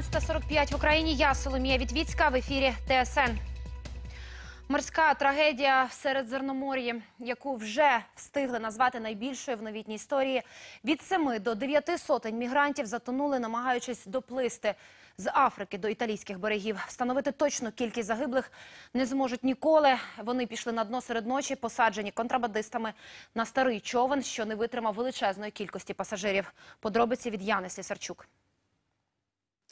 19.45 в Україні. Я Соломія Вітвіцька в ефірі ТСН. Морська трагедія в Середземномор'ї, яку вже встигли назвати найбільшою в новітній історії. Від 7 до 9 сотень мігрантів затонули, намагаючись доплисти з Африки до італійських берегів. Встановити точну кількість загиблих не зможуть ніколи. Вони пішли на дно серед ночі, посаджені контрабандистами на старий човен, що не витримав величезної кількості пасажирів. Подробиці від Яни Слісарчук.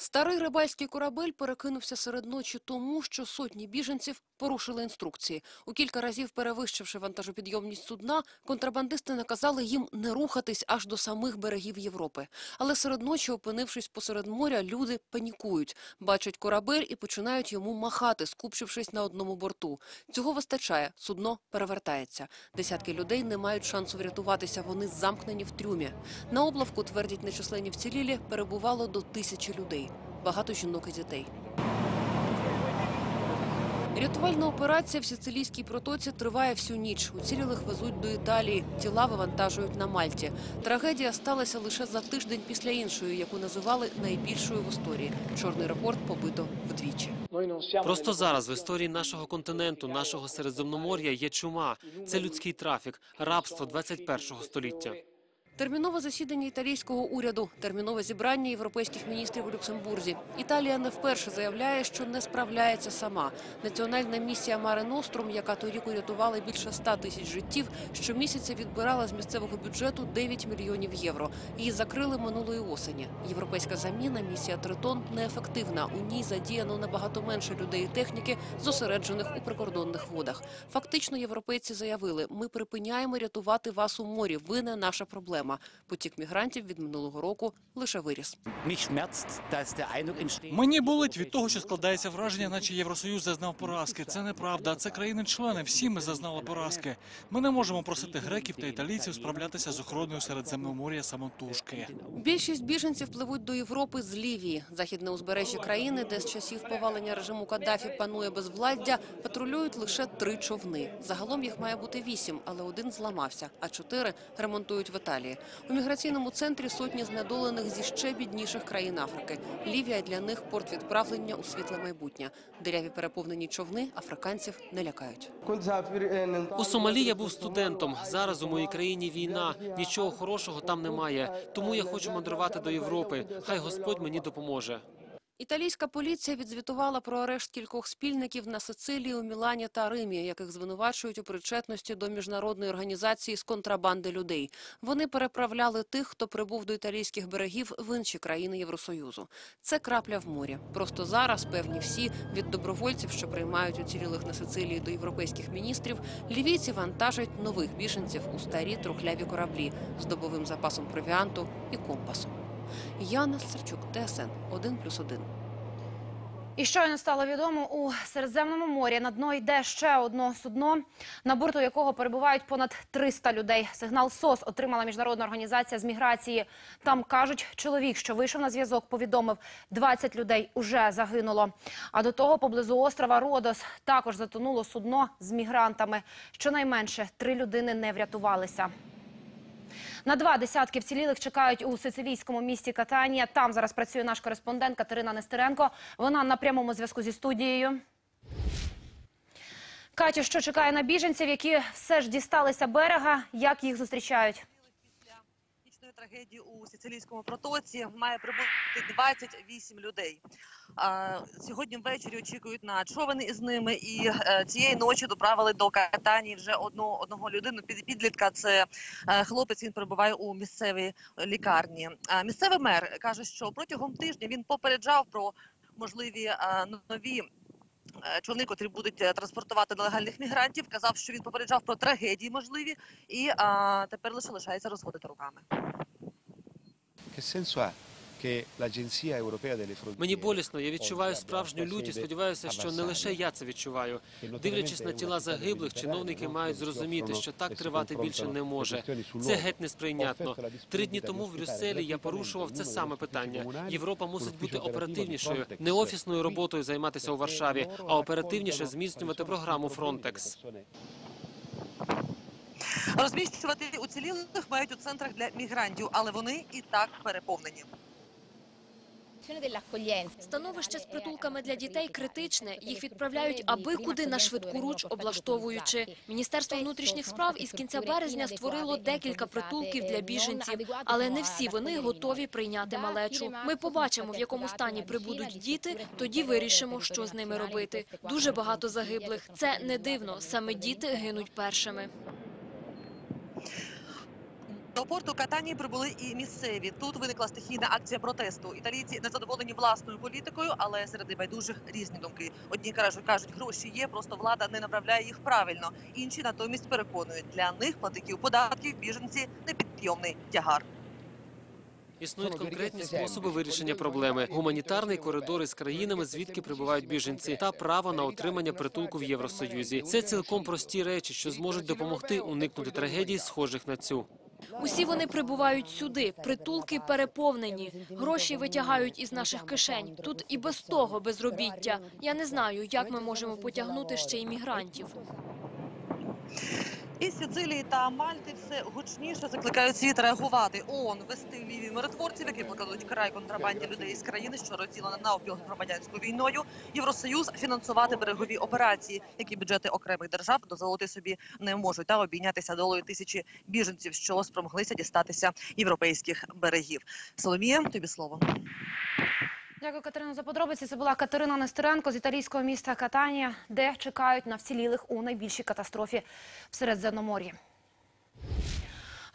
Старий рибальський корабель перекинувся серед ночі тому, що сотні біженців порушили інструкції. У кілька разів перевищивши вантажопідйомність судна, контрабандисти наказали їм не рухатись аж до самих берегів Європи. Але серед ночі, опинившись посеред моря, люди панікують, бачать корабель і починають йому махати, скупчившись на одному борту. Цього вистачає, судно перевертається. Десятки людей не мають шансу врятуватися, вони замкнені в трюмі. На облавку, твердять нечисленні вцілілі, перебувало до тисячі людей. Багато жінок і дітей. Рятувальна операція в Сицилійській протоці триває всю ніч. Уцілілих везуть до Італії, тіла вивантажують на Мальті. Трагедія сталася лише за тиждень після іншої, яку називали найбільшою в історії. Чорний рекорд побито вдвічі. Просто зараз в історії нашого континенту, нашого Середземномор'я є чума. Це людський трафік, рабство 21-го століття. Термінове засідання італійського уряду, термінове зібрання європейських міністрів у Люксембурзі. Італія не вперше заявляє, що не справляється сама. Національна місія Маре Ностром, яка торік урятувала більше 100 тисяч життів, щомісяця відбирала з місцевого бюджету 9 мільйонів євро. Її закрили минулої осені. Європейська заміна місія Тритон неефективна. У ній задіяно набагато менше людей і техніки, зосереджених у прикордонних водах. Фактично, європейці заявили: ми припиняємо рятувати вас у морі. Ви не наша проблема. Потік мігрантів від минулого року лише виріс. Мені болить від того, що складається враження, наче Євросоюз зазнав поразки. Це неправда. Це країни-члени. Всі ми зазнали поразки. Ми не можемо просити греків та італійців справлятися з охороною Середземномор'я самотужки. Більшість біженців пливуть до Європи з Лівії, західне узбережжя країни, де з часів повалення режиму Каддафі панує безвладдя, патрулюють лише три човни. Загалом їх має бути вісім, але один зламався, а чотири ремонтують в Італії. У міграційному центрі сотні знедолених зі ще бідніших країн Африки. Лівія для них порт відправлення у світле майбутнє. Диряві переповнені човни африканців не лякають. У Сомалі я був студентом. Зараз у моїй країні війна. Нічого хорошого там немає. Тому я хочу мандрувати до Європи. Хай Господь мені допоможе. Італійська поліція відзвітувала про арешт кількох спільників на Сицилії, у Мілані та Римі, яких звинувачують у причетності до міжнародної організації з контрабанди людей. Вони переправляли тих, хто прибув до італійських берегів в інші країни Євросоюзу. Це крапля в морі. Просто зараз певні всі від добровольців, що приймають уцілілих на Сицилії до європейських міністрів, лівійці вантажать нових біженців у старі трухляві кораблі з добовим запасом провіанту і компасом. Яна Сарчук, ТСН 1+,1. І щойно стало відомо, у Середземному морі на дно йде ще одне судно, на борту якого перебувають понад 300 людей. Сигнал СОС отримала міжнародна організація з міграції. Там кажуть, чоловік, що вийшов на зв'язок, повідомив, 20 людей уже загинуло. А до того поблизу острова Родос також затонуло судно з мігрантами. Щонайменше три людини не врятувалися. На два десятки вцілілих чекають у сицилійському місті Катанія. Там зараз працює наш кореспондент Катерина Нестеренко. Вона на прямому зв'язку зі студією. Катю, що чекає на біженців, які все ж дісталися берега? Як їх зустрічають? Трагедії у сицилійському протоці має прибути 28 людей. Сьогодні ввечері очікують на човен із ними, і е, цієї ночі доправили до Катанії вже одну одного людину. Під підлітка це е, хлопець. Він перебуває у місцевій лікарні. Місцевий мер каже, що протягом тижня він попереджав про можливі е, нові. Е, Човни, котрі будуть е, транспортувати нелегальних мігрантів, казав, що він попереджав про трагедії можливі, і тепер лише лишається розводити руками. Мені болісно. Я відчуваю справжню лють і сподіваюся, що не лише я це відчуваю. Дивлячись на тіла загиблих, чиновники мають зрозуміти, що так тривати більше не може. Це геть несприйнятно. Три дні тому в Брюсселі я порушував це саме питання. Європа мусить бути оперативнішою, не офісною роботою займатися у Варшаві, а оперативніше зміцнювати програму persone Розміщувати уцілілих мають у центрах для мігрантів, але вони і так переповнені. Становище з притулками для дітей критичне. Їх відправляють аби куди на швидку руч, облаштовуючи. Міністерство внутрішніх справ із кінця березня створило декілька притулків для біженців, але не всі вони готові прийняти малечу. Ми побачимо, в якому стані прибудуть діти, тоді вирішимо, що з ними робити. Дуже багато загиблих. Це не дивно. Саме діти гинуть першими. До порту Катанії прибули і місцеві. Тут виникла стихійна акція протесту. Італійці не задоволені власною політикою, але серед небайдужих різні думки. Одні кажуть, кажуть, гроші є, просто влада не направляє їх правильно. Інші натомість переконують, для них платників податків біженці непідйомний тягар. Існують конкретні способи вирішення проблеми: гуманітарний коридор із країнами, звідки прибувають біженці, та право на отримання притулку в Євросоюзі. Це цілком прості речі, що зможуть допомогти уникнути трагедій, схожих на цю. Усі вони прибувають сюди. Притулки переповнені. Гроші витягають із наших кишень. Тут і без того безробіття. Я не знаю, як ми можемо потягнути ще й мігрантів. Із Сицилії та Мальти все гучніше закликають світ реагувати. ООН вести в Лівії миротворців, які покладуть край контрабанді людей з країни, що розділена навпіл громадянською війною. Євросоюз фінансувати берегові операції, які бюджети окремих держав дозволити собі не можуть, та обійнятися долою тисячі біженців, що спромоглися дістатися європейських берегів. Соломія, тобі слово. Дякую, Катерина, за подробиці. Це була Катерина Нестеренко з італійського міста Катанія, де чекають на вцілілих у найбільшій катастрофі в Середземномор'ї.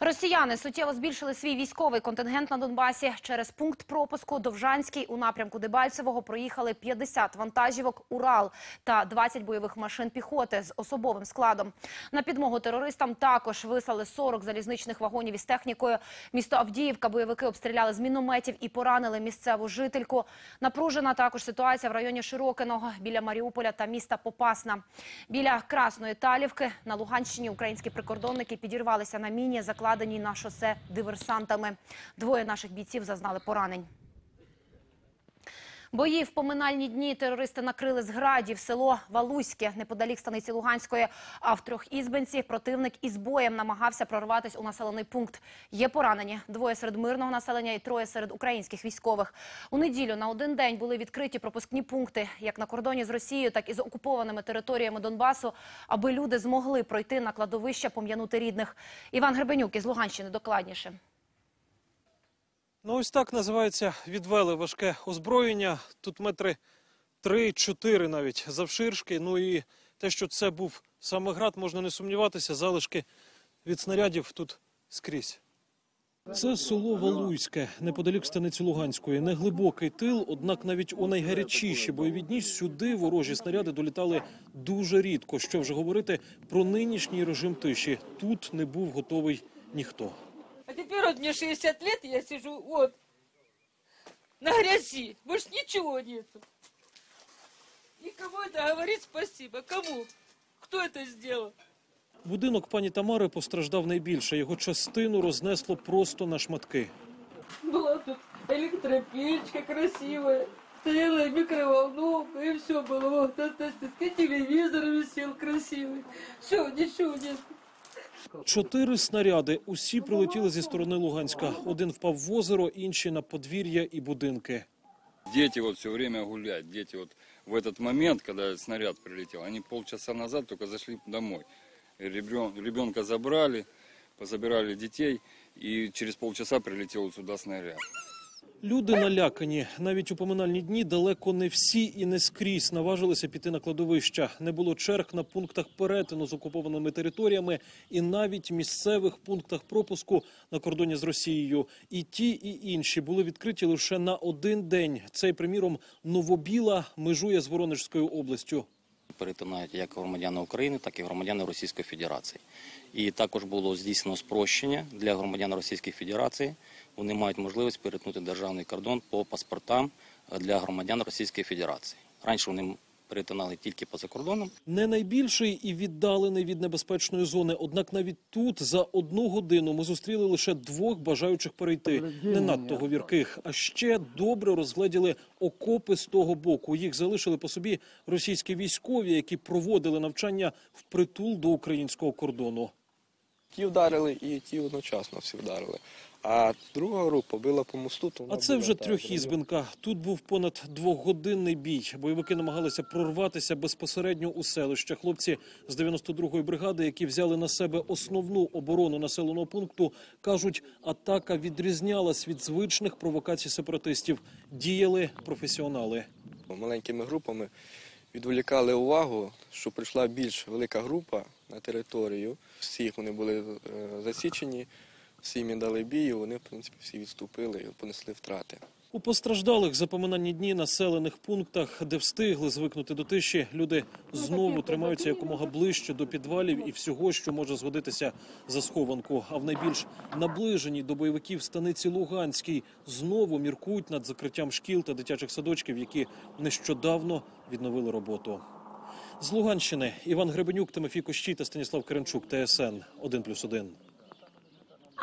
Росіяни суттєво збільшили свій військовий контингент на Донбасі. Через пункт пропуску Довжанський у напрямку Дебальцевого проїхали 50 вантажівок «Урал» та 20 бойових машин піхоти з особовим складом. На підмогу терористам також вислали 40 залізничних вагонів із технікою. Місто Авдіївка бойовики обстріляли з мінометів і поранили місцеву жительку. Напружена також ситуація в районі Широкиного біля Маріуполя та міста Попасна. Біля Красної Талівки на Луганщині українські прикордонники підірвалися на міні, закладеній на шосе диверсантами. Двоє наших бійців зазнали поранень. Бої в поминальні дні терористи накрили з градів село Валуське неподалік станиці Луганської. А в трьохізбенці противник із боєм намагався прорватися у населений пункт. Є поранені двоє серед мирного населення і троє серед українських військових. У неділю на один день були відкриті пропускні пункти як на кордоні з Росією, так і з окупованими територіями Донбасу, аби люди змогли пройти на кладовище, пом'янути рідних. Іван Гребенюк із Луганщини докладніше. Ну, ось так називається відвели важке озброєння. Тут метри 3-4 навіть завширшки. Ну і те, що це був саме град, можна не сумніватися. Залишки від снарядів тут скрізь. Це село Валуйське, неподалік станиці Луганської. Неглибокий тил, однак навіть у найгарячіші бойові дні сюди ворожі снаряди долітали дуже рідко. Що вже говорити про нинішній режим тиші. Тут не був готовий ніхто. А теперь вот мне 60 лет, я сижу вот на грязи. Больше ничего нету. И кому это говорить спасибо? Кому? Кто это сделал? Будинок пані Тамари постраждав найбільше. Його частину рознесло просто на шматки. Была тут электропечка красивая. Стояла все было. Вот, вот, вот, вот, телевизор висел красивый. Все, ничего нет. Чотири снаряди. Усі прилетіли зі сторони Луганська. Один впав в озеро, інші на подвір'я і будинки. Дети вот все время гулять. Дети вот в этот момент, когда снаряд прилетел, они полчаса назад только зашли домой. Ребен- Ребенка забрали, позабирали детей, и через полчаса прилетел сюда снаряд. Люди налякані. Навіть у поминальні дні далеко не всі і не скрізь наважилися піти на кладовища. Не було черг на пунктах перетину з окупованими територіями і навіть місцевих пунктах пропуску на кордоні з Росією. І ті, і інші були відкриті лише на один день. Цей, приміром, Новобіла межує з Воронежською областю. перетинають як громадяни України, так і громадяни Російської Федерації. І також було здійснено спрощення для громадян Російської Федерації. Вони мають можливість перетнути державний кордон по паспортам для громадян Російської Федерації. Раніше вони перетинали тільки поза кордоном. Не найбільший і віддалений від небезпечної зони. Однак навіть тут за одну годину ми зустріли лише двох бажаючих перейти, не надто говірких. А ще добре розгледіли окопи з того боку. Їх залишили по собі російські військові, які проводили навчання впритул до українського кордону. Ті вдарили і ті одночасно всі вдарили. А друга група била по мосту, то А це вже трьохізбинка. Тут був понад двохгодинний бій. Бойовики намагалися прорватися безпосередньо у селище. Хлопці з 92-ї бригади, які взяли на себе основну оборону населеного пункту, кажуть, атака відрізнялась від звичних провокацій сепаратистів. Діяли професіонали. маленькими групами відволікали увагу, що прийшла більш велика група на територію. Всі вони були е, засічені, всі їм дали бій, вони, в принципі, всі відступили і понесли втрати. У постраждалих запоминанні дні населених пунктах, де встигли звикнути до тиші, люди знову тримаються якомога ближче до підвалів і всього, що може згодитися за схованку. А в найбільш наближеній до бойовиків станиці Луганській знову міркують над закриттям шкіл та дитячих садочків, які нещодавно відновили роботу. З Луганщини Іван Гребенюк, Тимофій Кощій та Станіслав Керенчук, ТСН 1+,1.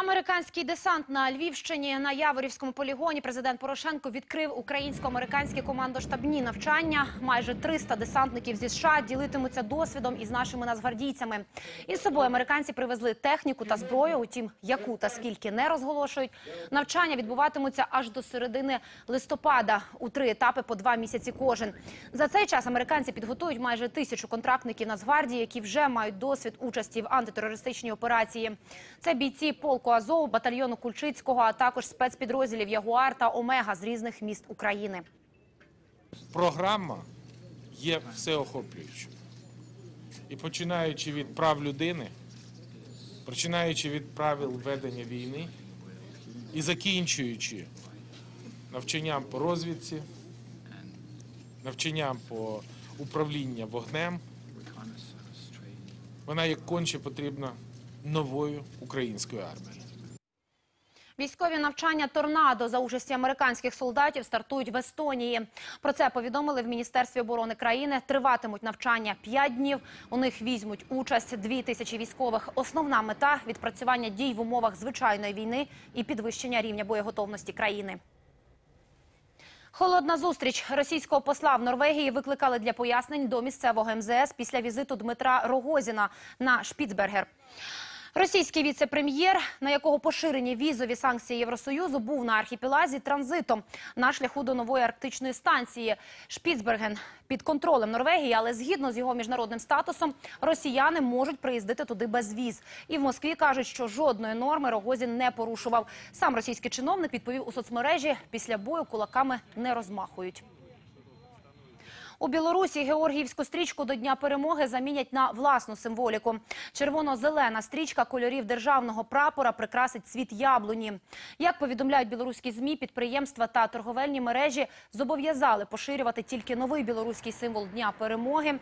Американський десант на Львівщині на Яворівському полігоні президент Порошенко відкрив українсько-американські командоштабні навчання. Майже 300 десантників зі США ділитимуться досвідом із нашими нацгвардійцями. Із собою американці привезли техніку та зброю. Утім, яку та скільки не розголошують. Навчання відбуватимуться аж до середини листопада у три етапи по два місяці кожен. За цей час американці підготують майже тисячу контрактників Нацгвардії, які вже мають досвід участі в антитерористичній операції. Це бійці полку Азов, батальйону Кульчицького, а також спецпідрозділів Ягуар та Омега з різних міст України. програма є всеохоплюючою. І починаючи від прав людини, починаючи від правил ведення війни і закінчуючи навчанням по розвідці, навчанням по управління вогнем, вона як конче потрібна новою українською армією. Військові навчання торнадо за участі американських солдатів стартують в Естонії. Про це повідомили в міністерстві оборони країни. Триватимуть навчання 5 днів. У них візьмуть участь 2 тисячі військових. Основна мета відпрацювання дій в умовах звичайної війни і підвищення рівня боєготовності країни. Холодна зустріч російського посла в Норвегії викликали для пояснень до місцевого МЗС після візиту Дмитра Рогозіна на Шпіцбергер. Російський віце-прем'єр, на якого поширені візові санкції Євросоюзу, був на архіпелазі транзитом на шляху до нової арктичної станції Шпіцберген під контролем Норвегії, але згідно з його міжнародним статусом, росіяни можуть приїздити туди без віз. І в Москві кажуть, що жодної норми Рогозін не порушував. Сам російський чиновник відповів у соцмережі: після бою кулаками не розмахують. У Білорусі Георгіївську стрічку до Дня перемоги замінять на власну символіку. Червоно-зелена стрічка кольорів державного прапора прикрасить цвіт яблуні. Як повідомляють білоруські змі, підприємства та торговельні мережі зобов'язали поширювати тільки новий білоруський символ Дня перемоги.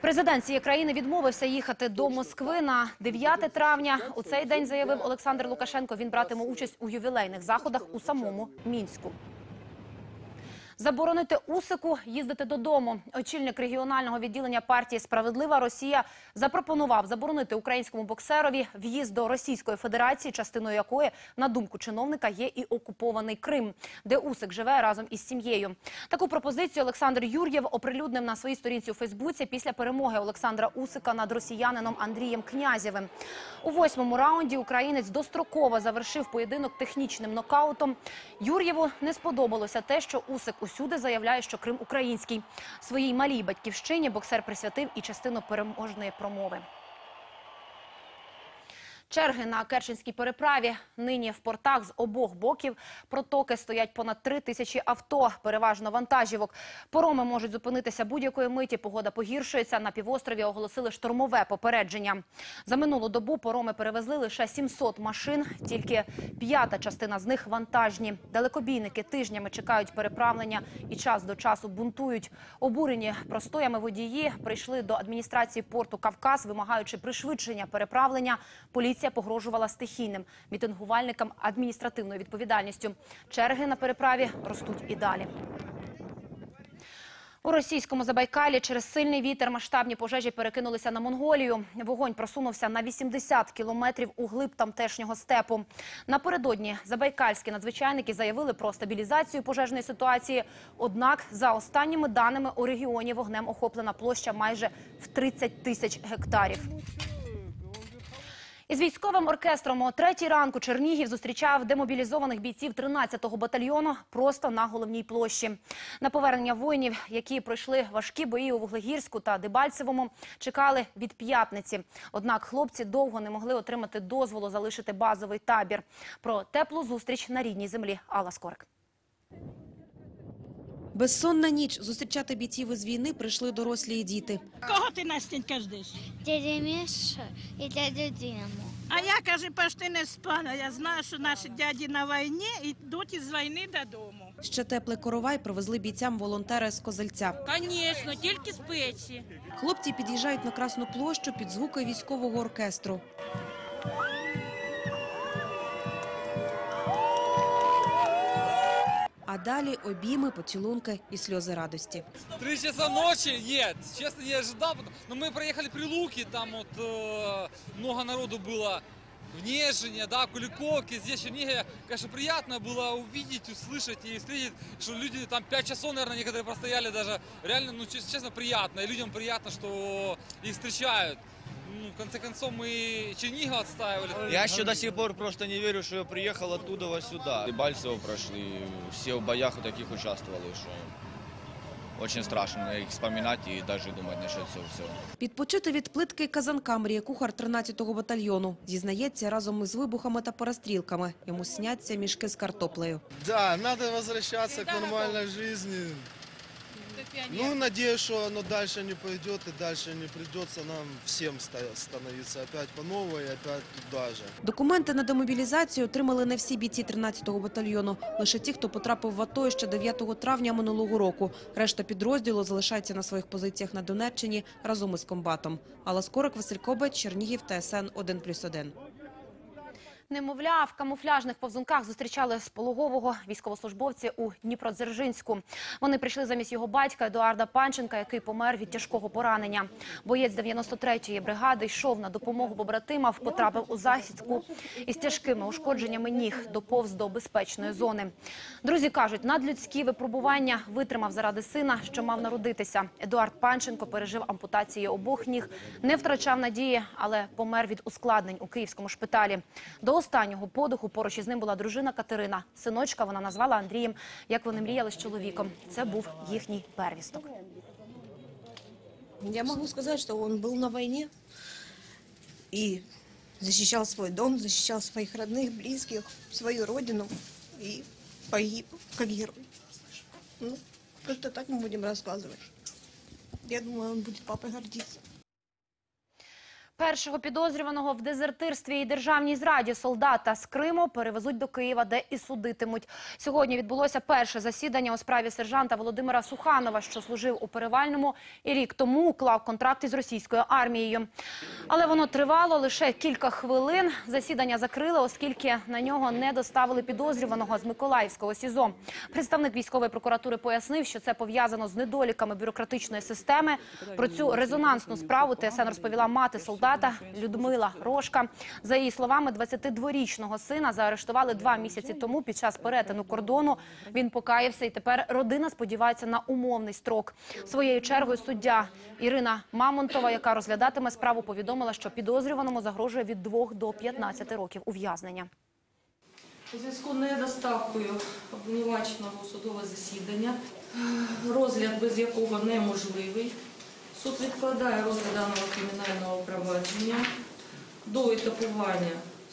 Президент цієї країни відмовився їхати до Москви на 9 травня. У цей день заявив Олександр Лукашенко. Він братиме участь у ювілейних заходах у самому мінську. Заборонити Усику їздити додому. Очільник регіонального відділення партії Справедлива Росія запропонував заборонити українському боксерові в'їзд до Російської Федерації, частиною якої, на думку чиновника, є і окупований Крим, де Усик живе разом із сім'єю. Таку пропозицію Олександр Юр'єв оприлюднив на своїй сторінці у Фейсбуці після перемоги Олександра Усика над росіянином Андрієм Князєвим. У восьмому раунді українець достроково завершив поєдинок технічним нокаутом. Юр'єву не сподобалося те, що Усик усюди заявляє, що Крим український. Своїй малій батьківщині боксер присвятив і частину переможної промови. Черги на Керченській переправі нині в портах з обох боків протоки стоять понад три тисячі авто, переважно вантажівок. Пороми можуть зупинитися будь-якої миті. Погода погіршується. На півострові оголосили штормове попередження. За минулу добу пороми перевезли лише 700 машин. Тільки п'ята частина з них вантажні. Далекобійники тижнями чекають переправлення і час до часу бунтують. Обурені простоями водії прийшли до адміністрації порту Кавказ, вимагаючи пришвидшення переправлення. Поліція погрожувала стихійним мітингувальникам адміністративною відповідальністю. Черги на переправі ростуть і далі. У російському Забайкалі через сильний вітер масштабні пожежі перекинулися на Монголію. Вогонь просунувся на 80 кілометрів у глиб тамтешнього степу. Напередодні забайкальські надзвичайники заявили про стабілізацію пожежної ситуації. Однак, за останніми даними, у регіоні вогнем охоплена площа майже в 30 тисяч гектарів. Із військовим оркестром о третій ранку Чернігів зустрічав демобілізованих бійців 13-го батальйону просто на головній площі. На повернення воїнів, які пройшли важкі бої у Вуглегірську та Дебальцевому, чекали від п'ятниці. Однак хлопці довго не могли отримати дозволу залишити базовий табір. Про теплу зустріч на рідній землі Алла Скорик. Безсонна ніч. Зустрічати бійців із війни прийшли дорослі і діти. Кого ти Настенька ждеш? Дядя Міша і дядю Діму. А я, каже, почти не спала. Я знаю, що наші дяді на війні і йдуть із війни додому. Ще теплий коровай привезли бійцям волонтери з Козельця. Звісно, тільки з печі. Хлопці під'їжджають на Красну площу під звуки військового оркестру. далі обійми, поцілунки і сльози радості. Три часа ночи? Нет, честно, не ожидал. Но мы проехали при Луке, там вот э, много народу было в Нежине, да, Куликовке, здесь в Чернигове. Конечно, приятно было увидеть, услышать и встретить, что люди там 5 часов, наверное, некоторые простояли даже. Реально, ну, чес- честно, приятно. И людям приятно, что их встречают. Ну, в конце концов, мы Чернигов отстаивали. Я еще до сих пор просто не верю, что я приехал оттуда во сюда. И Бальцево прошли, все в боях вот таких участвовали, что очень страшно их вспоминать и даже думать насчет всего всего. Підпочити від плитки казанка мріє кухар 13-го батальйону. Зізнається, разом із вибухами та перестрілками йому сняться мішки з картоплею. Да, надо возвращаться к нормальной жизни. Ну, надеюсь, что оно дальше не пойдет и дальше не придется нам всем ста- становиться опять по новой и опять туда же. Документи на демобілізацію отримали не всі бійці 13-го батальйону. Лише ті, хто потрапив в АТО ще 9 травня минулого року. Решта підрозділу залишається на своїх позиціях на Донеччині разом із комбатом. Алла Скорик, Василь Кобець, Чернігів, ТСН 1+,1. Немовля в камуфляжних повзунках зустрічали з пологового військовослужбовці у Дніпродзержинську. Вони прийшли замість його батька Едуарда Панченка, який помер від тяжкого поранення. Боєць 93-ї бригади йшов на допомогу побратимам, потрапив у засідку із тяжкими ушкодженнями ніг, доповз до безпечної зони. Друзі кажуть, надлюдські випробування витримав заради сина, що мав народитися. Едуард Панченко пережив ампутації обох ніг, не втрачав надії, але помер від ускладнень у київському шпиталі. До останнього подиху поруч із ним була дружина Катерина. Синочка вона назвала Андрієм, як вони мріяли з чоловіком. Це був їхній первісток. Я могу сказать, что он был на войне и защищал свой дом, защищал своих родных, близких, свою родину и погиб как герой. Ну, как-то так мы будем рассказывать. Я думаю, он будет папой гордиться. Першого підозрюваного в дезертирстві і державній зраді солдата з Криму перевезуть до Києва, де і судитимуть. Сьогодні відбулося перше засідання у справі сержанта Володимира Суханова, що служив у Перевальному і рік тому уклав контракт із російською армією. Але воно тривало лише кілька хвилин. Засідання закрили, оскільки на нього не доставили підозрюваного з Миколаївського СІЗО. Представник військової прокуратури пояснив, що це пов'язано з недоліками бюрократичної системи. Про цю резонансну справу ТСН розповіла мати солдата Людмила Рожка. За її словами, 22-річного сина заарештували два місяці тому під час перетину кордону. Він покаявся, і тепер родина сподівається на умовний строк. Своєю чергою суддя Ірина Мамонтова, яка розглядатиме справу, повідомила, що підозрюваному загрожує від 2 до 15 років ув'язнення. У зв'язку недоставкою обвинуваченого у судове засідання, розгляд без якого неможливий, суд відкладає розгляд даного кримінального провадження до етапування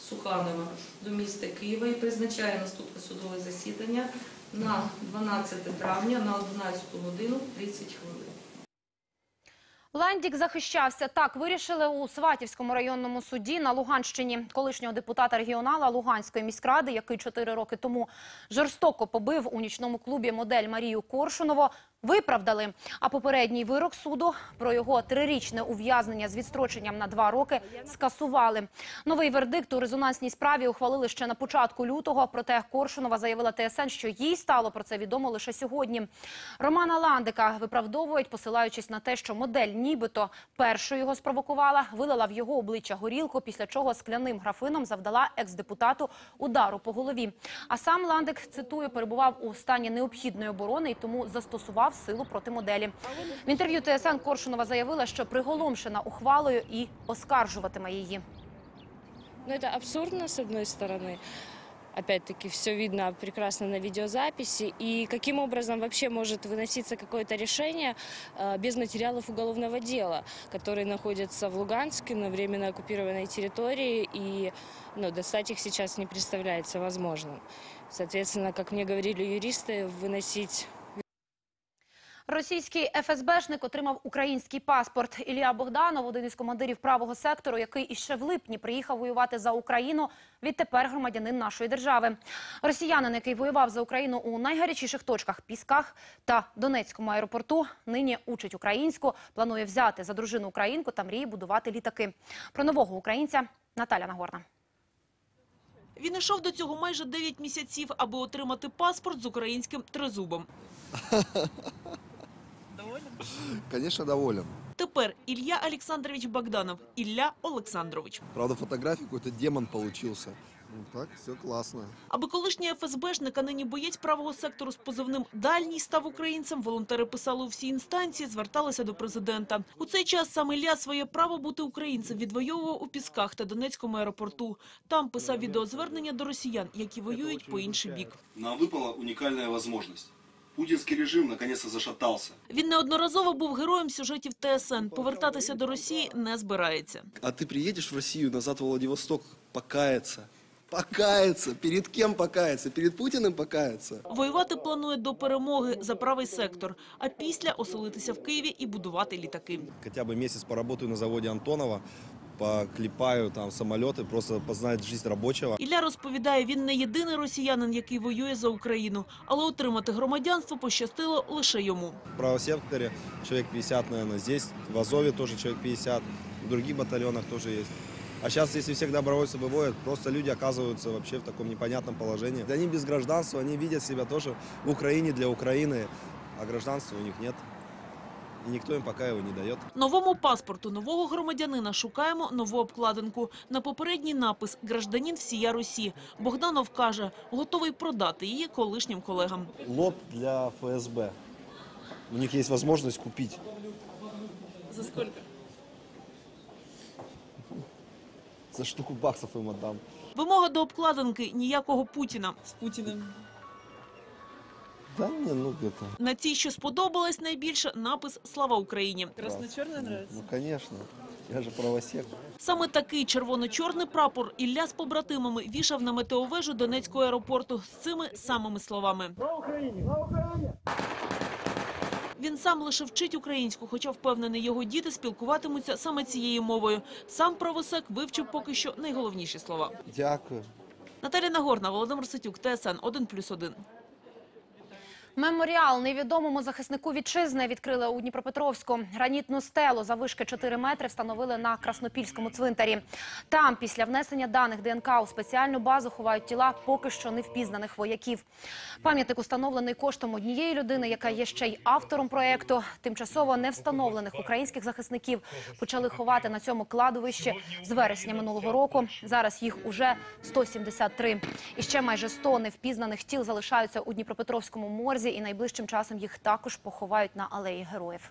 Суханова до міста Києва і призначає наступне судове засідання на 12 травня на 11 годину 30 хвилин. Ландік захищався. Так вирішили у Сватівському районному суді на Луганщині. Колишнього депутата регіонала Луганської міськради, який чотири роки тому жорстоко побив у нічному клубі модель Марію Коршунову, виправдали. А попередній вирок суду про його трирічне ув'язнення з відстроченням на два роки скасували. Новий вердикт у резонансній справі ухвалили ще на початку лютого. Проте Коршунова заявила ТСН, що їй стало про це відомо лише сьогодні. Романа Ландика виправдовують, посилаючись на те, що модель нібито першою його спровокувала, вилила в його обличчя горілку, після чого скляним графином завдала екс-депутату удару по голові. А сам Ландик, цитую, перебував у стані необхідної оборони і тому застосував силу проти моделі. В інтерв'ю ТСН Коршунова заявила, що приголомшена ухвалою і оскаржуватиме її. Ну, это абсурдно, с одной стороны. Опять-таки, все видно прекрасно на видеозаписи. И каким образом вообще может выноситься какое-то решение э, без материалов уголовного дела, которые находятся в Луганске на временно оккупированной территории, и ну, достать их сейчас не представляется возможным. Соответственно, как мне говорили юристы, выносить Російський ФСБшник отримав український паспорт. Ілля Богданов, один із командирів правого сектору, який іще в липні приїхав воювати за Україну, відтепер громадянин нашої держави. Росіянин, який воював за Україну у найгарячіших точках Пісках та Донецькому аеропорту, нині учить українську, планує взяти за дружину українку та мріє будувати літаки. Про нового українця Наталя Нагорна. Він йшов до цього майже 9 місяців, аби отримати паспорт з українським тризубом. Конечно, доволен. Тепер Ілля Олександрович Богданов, Ілля Олександрович. Правда, фотографии какой-то демон получился. Ну так, все классно. Аби колишній ФСБшник, а нині боєць правого сектору з позивним «Дальній» став українцем, волонтери писали у всі інстанції, зверталися до президента. У цей час сам Ілля своє право бути українцем відвоював у Пісках та Донецькому аеропорту. Там писав відеозвернення до росіян, які воюють по інший бік. Нам выпала уникальная возможность. Путинский режим наконец-то зашатался. Він неодноразово був героєм сюжетів ТСН. Повертатися до Росії не збирається. А ты приедешь в Россию, назад в Владивосток, покаяться. Покаяться. Перед кем покаяться? Перед Путиным покаяться. Воювати планує до перемоги за правий сектор, а після оселитися в Києві і будувати літаки. Хотя бы месяц поработаю на заводе Антонова, поклепаю там самолеты, просто познать жизнь рабочего. Ілля розповідає, він не єдиний росіянин, який воює за Україну, але отримати громадянство пощастило лише йому. В правом секторе человек 50, наверное, здесь, в Азове тоже человек 50, в других батальонах тоже есть. А сейчас, если всех добровольцев выводят, просто люди оказываются вообще в таком непонятном положении. Они без гражданства, они видят себя тоже в Украине для Украины, а гражданства у них нет. И никто им пока его не дает. Новому паспорту нового громадянина шукаємо нову обкладинку. На попередній напис «Гражданин всія Русі». Богданов каже, готовий продати її колишнім колегам. Лот для ФСБ. У них есть возможность купить. За скільки? За штуку баксов им отдам. Вимога до обкладинки – ніякого Путіна. З Путіним. Да не, ну это... На цій, що сподобалось найбільше, напис «Слава Україні». Красно-чорний нравится? Ну, конечно. Я же правосек. Саме такий червоно-чорний прапор Ілля з побратимами вішав на метеовежу Донецького аеропорту з цими самими словами. Він сам лише вчить українську, хоча впевнений, його діти спілкуватимуться саме цією мовою. Сам правосек вивчив поки що найголовніші слова. Дякую. Наталя Нагорна, Володимир Сатюк, ТСН 1+,1. Меморіал невідомому захиснику вітчизни відкрили у Дніпропетровську. Гранітну стелу заввишки 4 метри встановили на Краснопільському цвинтарі. Там, після внесення даних ДНК у спеціальну базу, ховають тіла поки що невпізнаних вояків. Пам'ятник установлений коштом однієї людини, яка є ще й автором проєкту. Тимчасово не встановлених українських захисників почали ховати на цьому кладовищі з вересня минулого року. Зараз їх уже 173. І ще майже 100 невпізнаних тіл залишаються у Дніпропетровському морзі, і найближчим часом їх також поховають на алеї героїв.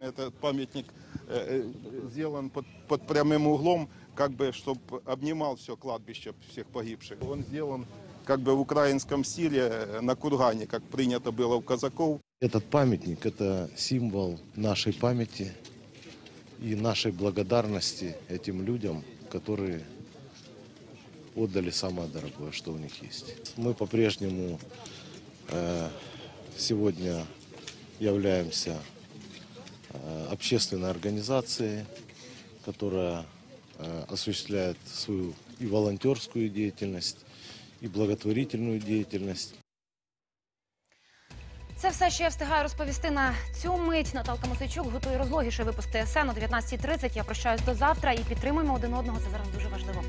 Этот памятник э, э, сделан под, под прямым углом, как бы, чтобы обнимал все кладбище всех погибших. Он сделан как бы в украинском стиле э, на кургане, как принято было у казаков. Этот памятник – это символ нашей памяти и нашей благодарности этим людям, которые отдали самое дорогое, что у них есть. Мы по-прежнему э, сегодня являемся э, общественной организацией, которая э, осуществляет свою и волонтерскую деятельность, и благотворительную деятельность. Це все, що я встигаю розповісти на цю мить. Наталка Мосичук готує розлогіше випуск ТСН о 19.30. Я прощаюсь до завтра і підтримуємо один одного. Це зараз дуже важливо.